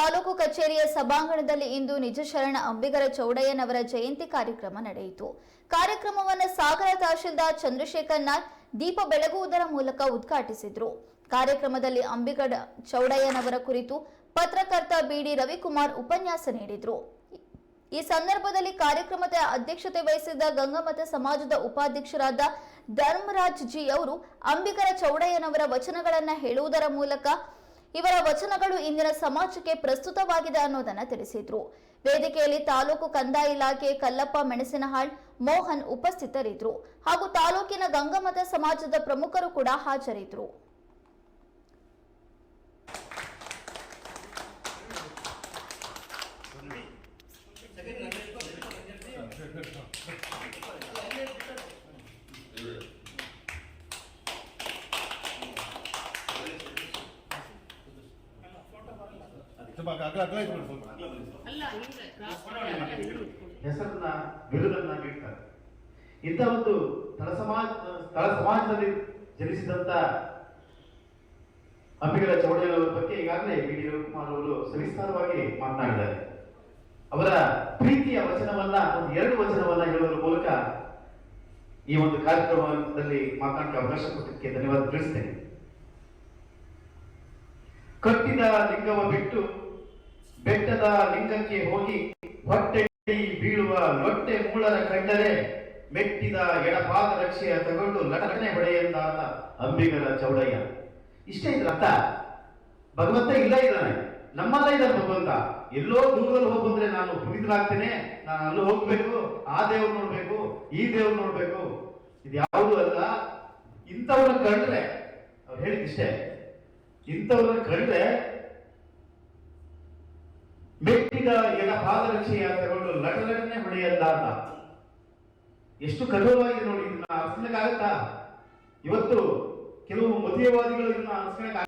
ತಾಲೂಕು ಕಚೇರಿಯ ಸಭಾಂಗಣದಲ್ಲಿ ಇಂದು ನಿಜಶರಣ ಅಂಬಿಗರ ಚೌಡಯ್ಯನವರ ಜಯಂತಿ ಕಾರ್ಯಕ್ರಮ ನಡೆಯಿತು. ಕಾರ್ಯಕ್ರಮವನ್ನು ಸಾಗರ ತಹಶೀಲ್ದಾರ್ ಚಂದ್ರಶೇಖರ್ ನಾಗ್ ದೀಪ ಬೆಳಗುವುದರ ಮೂಲಕ ಉದ್ಘಾಟಿಸಿದ್ರು. ಕಾರ್ಯಕ್ರಮದಲ್ಲಿ ಅಂಬಿಗರ ಚೌಡಯ್ಯನವರ ಕುರಿತು ಪತ್ರಕರ್ತ ಬಿಡಿ ರವಿಕುಮಾರ್ ಉಪನ್ಯಾಸ ನೀಡಿದರು. ಈ ಸಂದರ್ಭದಲ್ಲಿ ಕಾರ್ಯಕ್ರಮದ ಅಧ್ಯಕ್ಷತೆ ವಹಿಸಿದ್ದ ಗಂಗಮತ ಸಮಾಜದ ಉಪಾಧ್ಯಕ್ಷರಾದ ಧರ್ಮರಾಜ್ ಜಿ ಅವರು ಅಂಬಿಗರ ಚೌಡಯ್ಯನವರ ವಚನಗಳನ್ನು ಹೇಳುವುದರ ಮೂಲಕ ಇವರ ವಚನಗಳು ಇಂದಿನ ಸಮಾಜಕ್ಕೆ ಪ್ರಸ್ತುತವಾಗಿದೆ ಅನ್ನೋದನ್ನ ತಿಳಿಸಿದ್ರು. ವೇದಿಕೆಯಲ್ಲಿ ತಾಲೂಕು ಕಂದಾಯ ಇಲಾಖೆ ಕಲ್ಲಪ್ಪ ಮೆಣಸಿನಹಾಳ್, ಮೋಹನ್ ಉಪಸ್ಥಿತರಿದ್ದರು ಹಾಗೂ ತಾಲೂಕಿನ ಗಂಗಮತ ಸಮಾಜದ ಪ್ರಮುಖರು ಕೂಡ ಹಾಜರಿದ್ದರು ಸ್ವಲ್ಪ ಅಗಲ ಇಟ್ಕೊಳ್ಳಿ ಸ್ವಲ್ಪ ಹೆಸರನ್ನ ಬಿರುದನ್ನ ನೀಡ್ತಾರೆ ಇಂಥ ಒಂದು ತಳ ಸಮಾಜ ತಳ ಸಮಾಜದಲ್ಲಿ ಜನಿಸಿದಂತ ಅಂಬಿಗರ ಚೌಡಯ್ಯನವರ ಬಗ್ಗೆ ಈಗಾಗಲೇ ಬಿ ಡಿ ರವಿಕುಮಾರ್ ಅವರು ಸವಿಸ್ತಾರವಾಗಿ ಮಾತನಾಡಿದ್ದಾರೆ. ಅವರ ಪ್ರೀತಿಯ ವಚನವನ್ನ ಒಂದು ಎರಡು ವಚನವನ್ನ ಹೇಳುವ ಮೂಲಕ ಈ ಒಂದು ಕಾರ್ಯಕ್ರಮದಲ್ಲಿ ಮಾತನಾಡಕ್ಕೆ ಅವಕಾಶ ಕೊಟ್ಟಕ್ಕೆ ಧನ್ಯವಾದ ತಿಳಿಸ್ತೇನೆ. ಕಟ್ಟಿದ ಲಿಂಗವ ಬಿಟ್ಟು ಬೆಟ್ಟದ ಲಿಂಗಕ್ಕೆ ಹೋಗಿ ಹೊಟ್ಟೆ ಬೀಳುವ ಲೊಟ್ಟೆ ಮೂಳರ ಕಂಡರೆ ಮೆಟ್ಟಿದ ಎಡಪಾದ ರಕ್ಷೆಯ ತಗೊಂಡು ಲಟನೆ ಹೊಡೆಯಂತ ಅಂಬಿಗರ ಚೌಡಯ್ಯ. ಇಷ್ಟೇ ಇದ್ರ ಅರ್ಥ? ಭಗವಂತ ಇಲ್ಲ ಇದ್ದಾನೆ. ನಮ್ಮಲ್ಲ ಇದ್ದಾನೆ ಭಗವಂತ. ಎಲ್ಲೋ ದೂರದಲ್ಲಿ ಹೋಗಿ ಬಂದ್ರೆ ನಾನು ಪುನೀತನಾಗ್ತೇನೆ, ನಾನು ಅಲ್ಲಿ ಹೋಗ್ಬೇಕು, ಆ ದೇವ್ರು ನೋಡ್ಬೇಕು, ಈ ದೇವ್ರು ನೋಡ್ಬೇಕು. ಇದು ಯಾವುದು ಅಲ್ಲ. ಇಂಥವ್ರನ್ನ ಕಂಡ್ರೆ, ಅವ್ರು ಹೇಳಿದಿಷ್ಟೇ ಇಂಥವ್ರನ್ನ ಕಂಡ್ರೆ ಮೆಟ್ಟಿದ ಎಡ ಪಾದರಕ್ಷೆಯ ತಗೊಂಡು ಲಟಲಟನೆ ಹೊಡೆಯಲ್ಲ ಅಂತ. ಎಷ್ಟು ಕಠೋರವಾಗಿ ನೋಡಿ, ಇದನ್ನ ಅರ್ಸಣಕ್ಕಾಗತ್ತಾ ಇವತ್ತು ಕೆಲವು ಮತೀಯವಾದಿಗಳು ಇದನ್ನ ಅರ್ಸಣಕ್ಕಾಗ